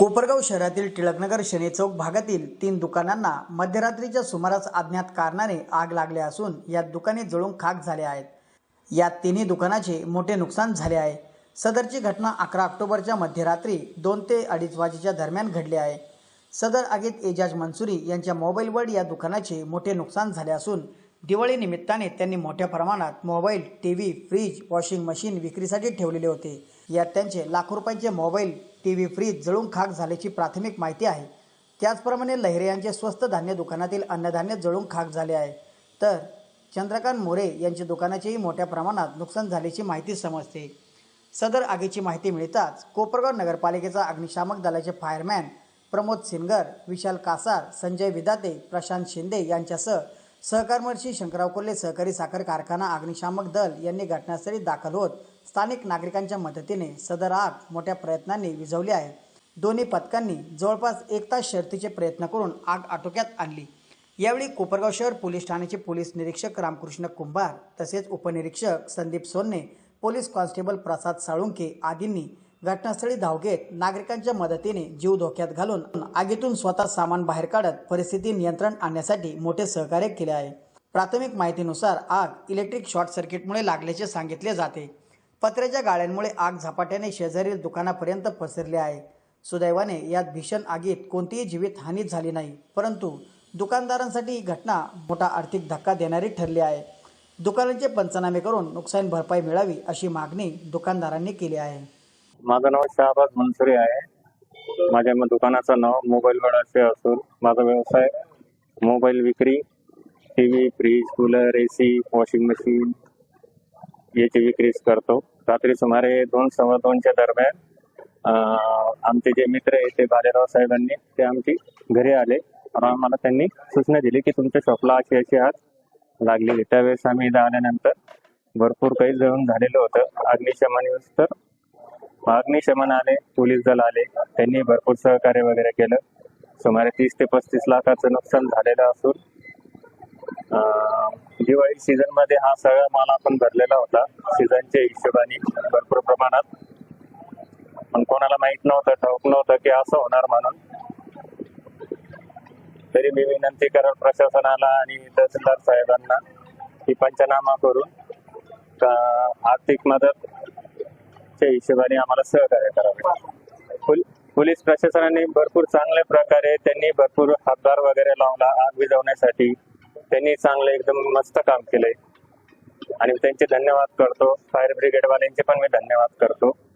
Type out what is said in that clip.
कोपरगाव शहरातील टिळकनगर शनी चौक भागातील तीन दुकानांना मध्यरात्रीच्या सुमारास अज्ञात कारणाने आग लागली असून या दुकाने जळून खाक झाले आहेत. या तिन्ही दुकानाचे मोठे नुकसान झाले आहे. सदरची घटना अकरा ऑक्टोबरच्या मध्यरात्री दोन ते अडीच वाजेच्या दरम्यान घडली आहे. सदर आगीत एजाज मंसुरी यांच्या मोबाईलवर या दुकानाचे मोठे नुकसान झाले असून दिवाळी निमित्ताने त्यांनी मोठ्या प्रमाणात mobile T V fridge washing machine विक्रीसाठी ठेवलेले होते. यात त्यांचे लाखो रुपयांचे मोबाईल टी व्ही फ्रीज जळून खाक झाल्याची प्राथमिक माहिती आहे. त्याचप्रमाणे लहिरे यांचे स्वस्त धान्य दुकानातील अन्नधान्य जळून खाक झाले आहे. तर चंद्रकांत मोरे यांच्या दुकानाचेही मोठ्या प्रमाणात नुकसान झाल्याची माहिती समजते. सदर आगीची माहिती मिळताच कोपरगाव नगरपालिकेचा अग्निशामक दलाचे फायरमॅन प्रमोद सिनगर विशाल कासार संजय विदाते प्रशांत शिंदे यांच्यासह सहकारमर्षी शंकराव कोल्हे सहकारी साखर कारखाना अग्निशामक दल यांनी घटनास्थळी दाखल होत स्थानिक नागरिकांच्या मदतीने सदर आग मोठ्या प्रयत्नांनी विझवली आहे. दोन्ही पथकांनी जवळपास एक तास शर्तीचे प्रयत्न करून आग आटोक्यात आणली. यावेळी कोपरगाव शहर पोलीस ठाण्याचे पोलीस निरीक्षक रामकृष्ण कुंभार तसेच उपनिरीक्षक संदीप सोनने पोलीस कॉन्स्टेबल प्रसाद साळुंके आदींनी घटनास्थळी धाव घेत नागरिकांच्या मदतीने जीव धोक्यात घालून आगीतून स्वतः सामान बाहेर काढत परिस्थिती नियंत्रण आणण्यासाठी मोठे सहकार्य केले आहे. प्राथमिक माहितीनुसार आग इलेक्ट्रिक शॉर्ट सर्किटमुळे लागल्याचे सांगितले जाते. पत्र्याच्या गाळ्यांमुळे आग झपाट्याने शेजारील दुकानापर्यंत पसरली आहे. सुदैवाने यात भीषण आगीत कोणतीही जीवित हानी झाली नाही परंतु दुकानदारांसाठी ही घटना मोठा आर्थिक धक्का देणारी ठरली आहे. दुकानांचे पंचनामे करून नुकसान भरपाई मिळावी अशी मागणी दुकानदारांनी केली आहे. माझं नाव शाहबाज मनसुरी आहे. माझ्या दुकानाचं नाव मोबाईल असे असून माझा व्यवसाय मोबाईल विक्री T V fridge cooler A C washing machine याची विक्रीच करतो. रात्री सुमारे दोन सव्वा दोनच्या दरम्यान आमचे जे मित्र आहे ते भालेराव साहेबांनी ते आमची घरी आले. आम्हाला त्यांनी सूचना दिली की तुमच्या शॉपला अशी अशी आग लागलेली. त्यावेळेस आम्ही इथं आल्यानंतर भरपूर काही जळून झालेलं होतं. अग्निशमन तर अग्निशमन आले पोलीस दल आले. त्यांनी भरपूर सहकार्य वगैरे केलं. सुमारे तीस ते पस्तीस लाखाचं नुकसान झालेलं असून दिवाळी सीझनमध्ये हा सगळा माल आपण भरलेला होता. सीझनच्या हिशोबाने भरपूर प्रमाणात. पण कोणाला माहीत नव्हतं ठाऊक नव्हतं की असं होणार म्हणून. तरी मी विनंती करेल प्रशासनाला आणि तहसीलदार साहेबांना की पंचनामा करून आर्थिक मदत च्या हिशोबाने आम्हाला सहकार्य करावे. पोलीस प्रशासनाने भरपूर चांगल्या प्रकारे त्यांनी भरपूर हातभार वगैरे लावला आग विझवण्यासाठी. त्यांनी चांगलं एकदम मस्त काम केलंय. आणि त्यांचे धन्यवाद करतो. फायर ब्रिगेड वाल्यांचे पण मी धन्यवाद करतो.